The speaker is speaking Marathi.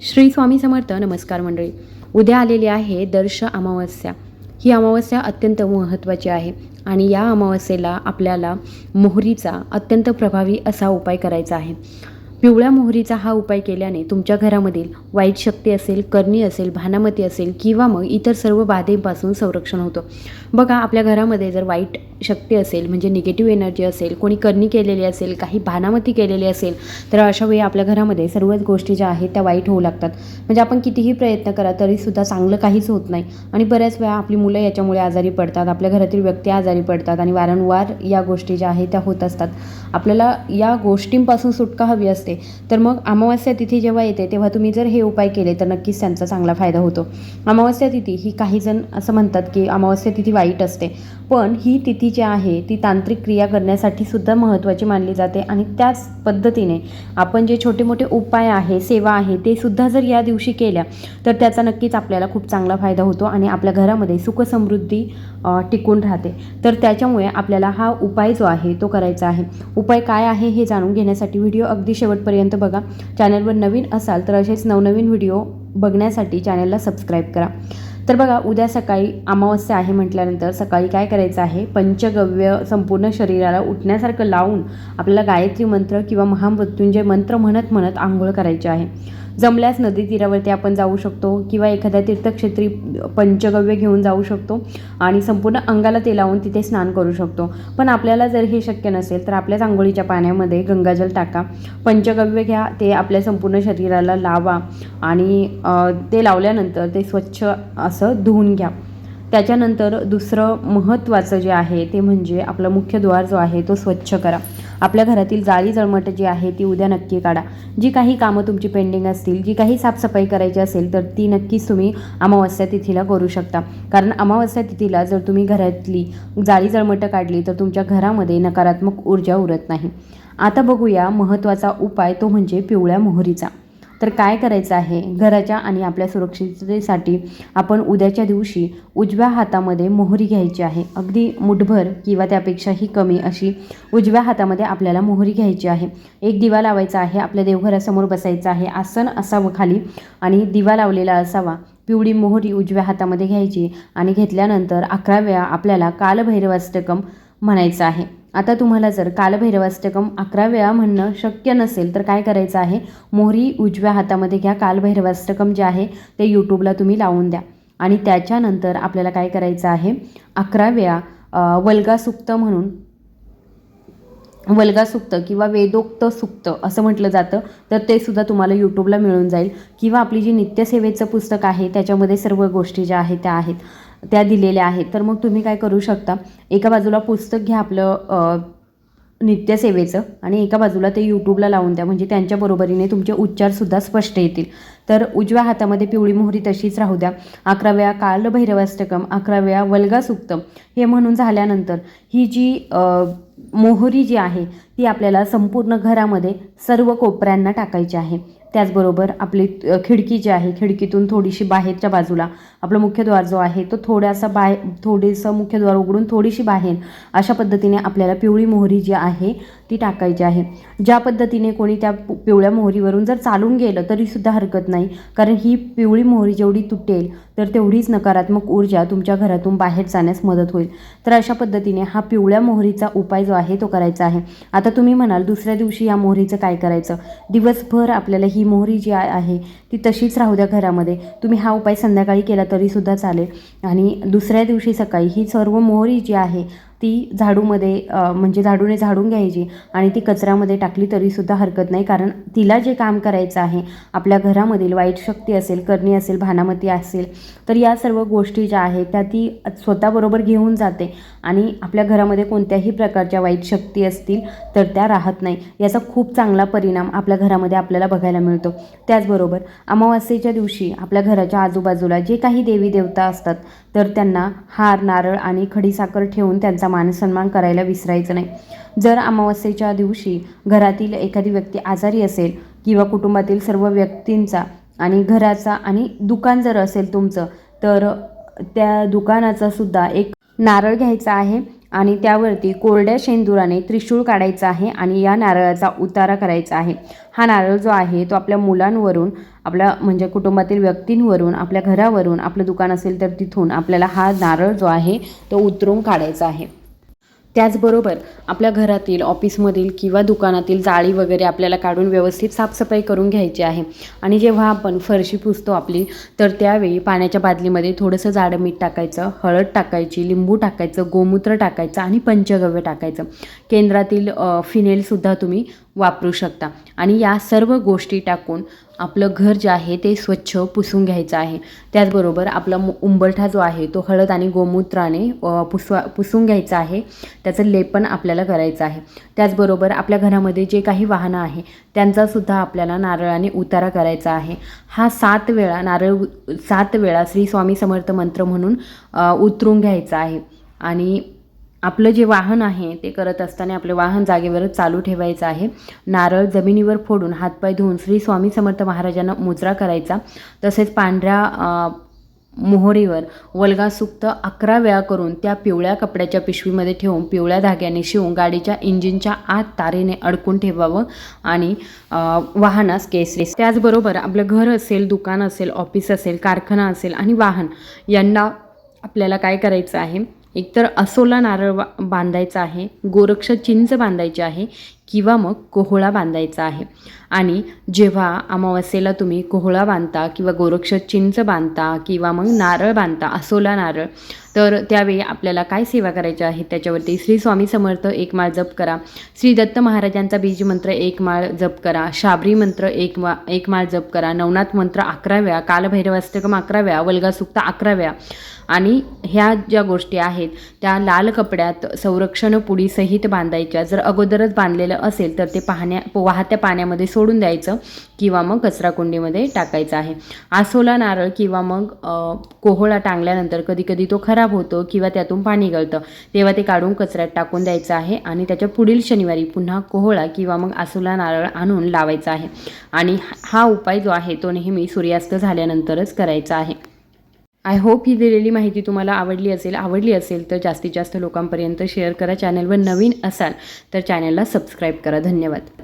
श्री स्वामी समर्थ नमस्कार मंडळी. उद्या आलेली आहे दर्श अमावस्या. ही अमावस्या अत्यंत महत्त्वाची आहे आणि या अमावस्येला आपल्याला मोहरीचा अत्यंत प्रभावी असा उपाय करायचा आहे. पिवळ्या मोहरीचा हा उपाय केल्याने तुमच्या घरामधील वाईट शक्ती असेल करणी असेल भानामती असेल किंवा मग इतर सर्व बाधेपासून संरक्षण होतं. बघा आपल्या घरामध्ये जर वाईट शक्ती असेल म्हणजे निगेटिव्ह एनर्जी असेल कोणी करणी केलेली असेल काही भानामती केलेली असेल तर अशा वेळी आपल्या घरामध्ये सर्वच गोष्टी ज्या आहेत त्या वाईट होऊ लागतात. म्हणजे आपण कितीही प्रयत्न करा तरीसुद्धा चांगलं काहीच होत नाही. आणि बऱ्याच वेळा आपली मुलं याच्यामुळे आजारी पडतात आपल्या घरातील व्यक्ती आजारी पडतात आणि वारंवार या गोष्टी ज्या आहेत त्या होत असतात. आपल्याला या गोष्टींपासून सुटका हवी असते. तर मग अमावस्या तिथी जेव्हा येते तेव्हा तुम्ही जर हे उपाय केले तर नक्कीच त्यांचा चांगला फायदा होतो. अमावस्या तिथी ही काही जण असं म्हणतात की अमावस्या तिथी वाईट असते. पण ही तिथी जी आहे ती तांत्रिक क्रिया करण्यासाठी सुद्धा महत्त्वाची मानली जाते आणि त्याच पद्धतीने आपण जे छोटे मोठे उपाय आहे सेवा आहे ते सुद्धा जर या दिवशी केल्या तर त्याचा नक्कीच आपल्याला खूप चांगला फायदा होतो आणि आपल्या घरामध्ये सुखसमृद्धी टिकून राहते. तर त्याच्यामुळे आपल्याला हा उपाय जो आहे तो करायचा आहे. उपाय काय आहे हे जाणून घेण्यासाठी व्हिडिओ अगदी शेवट शेवटपर्यंत बघा चॅनलवर नवीन असाल तर असेच नवनवीन व्हिडिओ बघण्यासाठी चॅनलला सबस्क्राईब करा. तर बघा उद्या सकाळी अमावस्या आहे म्हटल्यानंतर सकाळी काय करायचं आहे? पंचगव्य संपूर्ण शरीराला उठण्यासारखं लावून आपल्याला गायत्री मंत्र किंवा महामृत्युंजय मंत्र म्हणत म्हणत आंघोळ करायची आहे. जमल्यास नदी तीरावरती आपण जाऊ शकतो किंवा एखाद्या तीर्थक्षेत्री पंचगव्य घेऊन जाऊ शकतो आणि संपूर्ण अंगाला ते लावून तिथे स्नान करू शकतो. पण आपल्याला जर हे शक्य नसेल तर आपल्याच आंघोळीच्या पाण्यामध्ये गंगाजल टाका. पंचगव्य घ्या ते आपल्या संपूर्ण शरीराला लावा आणि ते लावल्यानंतर ते स्वच्छ असं धुवून घ्या. त्याच्यानंतर दुसरं महत्त्वाचं जे आहे ते म्हणजे आपला मुख्य द्वार जो आहे तो स्वच्छ करा. आपल्या घरातील जाळी जळमट जी आहे ती उद्या नक्की काढा. जी काही कामं तुमची पेंडिंग असतील जी काही साफसफाई करायची असेल तर ती नक्कीच तुम्ही अमावस्या तिथीला करू शकता. कारण अमावस्या तिथीला जर तुम्ही घरातली जाळी जळमटं काढली तर तुमच्या घरामध्ये नकारात्मक ऊर्जा उरत नाही. आता बघूया महत्त्वाचा उपाय तो म्हणजे पिवळ्या मोहरीचा. तर काय करायचं आहे? घराच्या आणि आपल्या सुरक्षिततेसाठी आपण उद्याच्या दिवशी उजव्या हातामध्ये मोहरी घ्यायची आहे. अगदी मुठभर किंवा त्यापेक्षाही कमी अशी उजव्या हातामध्ये आपल्याला मोहरी घ्यायची आहे. एक दिवा लावायचा आहे आपल्या देवघरासमोर बसायचं आहे. आसन असावं खाली आणि दिवा लावलेला असावा. पिवळी मोहरी उजव्या हातामध्ये घ्यायची आणि घेतल्यानंतर अकरा वेळा आपल्याला कालभैरवाष्टकम म्हणायचं आहे. आता तुम्हाला जर कालभैरवाष्टकम अकरा वेळा म्हणणं शक्य नसेल तर काय करायचं आहे? मोहरी उजव्या हातामध्ये घ्या. कालभैरवाष्टकम जे आहे ते यूट्यूबला तुम्ही लावून द्या. आणि त्याच्यानंतर आपल्याला काय करायचं आहे? अकरा वेळा अ, वल्गा सुक्त म्हणून वल्गा सुक्त किंवा वेदोक्त सुक्त असं म्हटलं जातं तर ते सुद्धा तुम्हाला यूट्यूबला मिळून जाईल. किंवा आपली जी नित्यसेवेचं पुस्तक आहे त्याच्यामध्ये सर्व गोष्टी ज्या आहेत त्या आहेत. त्या दिलेल्या आहेत. तर मग तुम्ही काय करू शकता? एका बाजूला पुस्तक घ्या आपलं नित्यसेवेचं आणि एका बाजूला ते यूट्यूबला लावून द्या. म्हणजे त्यांच्या बरोबरीने तुमचे उच्चारसुद्धा स्पष्ट येतील. तर उजव्या हातामध्ये पिवळी मोहरी तशीच राहू द्या. अकरा वेळा अकराव्या भैरवाष्टकम अकरा वेळा हे म्हणून झाल्यानंतर ही जी मोहरी जी आहे ती आपल्याला संपूर्ण घरामध्ये सर्व कोपऱ्यांना टाकायची आहे. त्याचबरोबर आपली खिडकी जी आहे खिडकीतून थोडीशी बाहेरच्या बाजूला आपला मुख्यद्वार जो आहे तो थोडासा बाहेर थोडेसं मुख्यद्वार उघडून थोडीशी बाहेर अशा पद्धतीने आपल्याला पिवळी मोहरी जी आहे ती टाकायची आहे. ज्या पद्धतीने कोणी त्या पिवळ्या मोहरीवरून जर चालून गेलं तरीसुद्धा हरकत नाही. कारण ही पिवळी मोहरी जेवढी तुटेल तर तेवढीच नकारात्मक ऊर्जा तुमच्या घरातून बाहेर जाण्यास मदत होईल. तर अशा पद्धतीने हा पिवळ्या मोहरीचा उपाय जो आहे तो करायचा आहे. आता तुम्ही म्हणाल दुसऱ्या दिवशी या मोहरीचं काय करायचं? दिवसभर आपल्याला ही मोहरी जी आहे ती तशीच राहू द्या घरामध्ये. तुम्ही हा उपाय संध्याकाळी केला तरीसुद्धा चालेल. आणि दुसऱ्या दिवशी सकाळी ही सर्व मोहरी जी आहे ती झाडूमध्ये म्हणजे झाडूने झाडून घ्यायची आणि ती कचऱ्यामध्ये टाकली तरीसुद्धा हरकत नाही. कारण तिला जे काम करायचं आहे आपल्या घरामधील वाईट शक्ती असेल करणी असेल भानामती असेल तर या सर्व गोष्टी ज्या आहेत त्या ती स्वतःबरोबर घेऊन जाते आणि आपल्या घरामध्ये कोणत्याही प्रकारच्या वाईट शक्ती असतील तर त्या राहत नाही. याचा खूप चांगला परिणाम आपल्या घरामध्ये आपल्याला बघायला मिळतो. त्याचबरोबर अमावास्येच्या दिवशी आपल्या घराच्या आजूबाजूला जे काही देवी देवता असतात तर त्यांना हार नारळ आणि खडीसाखर ठेवून त्यांचा मानसन्मान करायला विसरायचं नाही. जर अमावस्येच्या दिवशी घरातील एखादी व्यक्ती आजारी असेल किंवा कुटुंबातील सर्व व्यक्तींचा आणि घराचा आणि दुकान जर असेल तुमचं तर त्या दुकानाचा सुद्धा एक नारळ घ्यायचा आहे. आणि त्यावरती कोरड्या शेंदुराने त्रिशूळ काढायचा आहे आणि या नारळाचा उतारा करायचा आहे. हा नारळ जो आहे तो आपल्या मुलांवरून आपल्या म्हणजे कुटुंबातील व्यक्तींवरून आपल्या घरावरून आपलं दुकान असेल तर तिथून आपल्याला हा नारळ जो आहे तो उतरून काढायचा आहे. त्याचबरोबर आपल्या घरातील ऑफिसमधील किंवा दुकानातील जाळी वगैरे आपल्याला काढून व्यवस्थित साफसफाई करून घ्यायची आहे. आणि जेव्हा आपण फरशी पुसतो आपली तर त्यावेळी पाण्याच्या बादलीमध्ये थोडंसं जाडं मीठ टाकायचं हळद टाकायची लिंबू टाकायचं गोमूत्र टाकायचं आणि पंचगव्य टाकायचं. केंद्रातील फिनेलसुद्धा तुम्ही वापरू शकता. आणि या सर्व गोष्टी टाकून आपलं घर जे आहे ते स्वच्छ पुसून घ्यायचं आहे. त्याचबरोबर आपला मु- उंबरठा जो आहे तो हळद आणि गोमूत्राने पुसवा पुसून घ्यायचा आहे. त्याचं लेपन आपल्याला करायचं आहे. त्याचबरोबर आपल्या घरामध्ये जे काही वाहनं आहे त्यांचासुद्धा आपल्याला नारळाने उतारा करायचा आहे. हा सात वेळा नारळ सात वेळा श्री स्वामी समर्थ मंत्र म्हणून उतरून घ्यायचा आहे. आणि आपलं जे वाहन आहे ते करत असताना आपलं वाहन जागेवरच चालू ठेवायचं आहे. नारळ जमिनीवर फोडून हातपाय धुवून श्री स्वामी समर्थ महाराजांना मुजरा करायचा. तसेच पांढऱ्या मोहरीवर वल्गासुक्त अकरा वेळा करून त्या पिवळ्या कपड्याच्या पिशवीमध्ये ठेवून पिवळ्या धाग्याने शिवून गाडीच्या इंजिनच्या आत तारेने अडकून ठेवावं आणि वाहनास केस त्याचबरोबर आपलं घर असेल दुकान असेल ऑफिस असेल कारखाना असेल आणि वाहन यांना आपल्याला काय करायचं आहे? एकतर असोला नारळ बांधायचा आहे गोरक्ष चिंच बांधायची आहे किंवा मग कोहळा बांधायचा आहे. आणि जेव्हा अमावस्येला तुम्ही कोहळा बांधता किंवा गोरक्ष चिंच बांधता किंवा मग नारळ बांधता असोला नारळ तर त्यावेळी आपल्याला काय सेवा करायची आहे त्याच्यावरती श्री स्वामी समर्थ एक माळ जप करा. श्री दत्त महाराजांचा बीज मंत्र एक माळ जप करा. शाबरी मंत्र एक मा एक माळ जप करा. नवनाथ मंत्र अकरा वेळा कालभैरवास्तकम अकरा वेळा वल्गासुक्त अकरा वेळा आणि ह्या ज्या गोष्टी आहेत त्या लाल कपड्यात संरक्षण पुडीसहित बांधायच्या. जर अगोदरच बांधलेलं असेल तर ते पाहण्या वाहत्या पाण्यामध्ये सोडून द्यायचं किंवा मग कचराकुंडीमध्ये टाकायचं आहे. आसोला नारळ किंवा मग कोहळा टांगल्यानंतर कधी कधी तो खराब होतो किंवा त्यातून पाणी गळतं. तेव्हा ते काढून कचऱ्यात टाकून द्यायचं आहे आणि त्याच्या पुढील शनिवारी पुन्हा कोहळा किंवा मग आसोला नारळ आणून लावायचा आहे. आणि हा उपाय जो आहे तो नेहमी सूर्यास्त झाल्यानंतरच करायचा आहे. आय होप ही दिलेली माहिती तुम्हाला आवडली असेल आवडली असेल तर जास्तीत जास्त लोकांपर्यंत शेअर करा. चॅनलवर नवीन असाल तर चॅनलला सबस्क्राईब करा. धन्यवाद.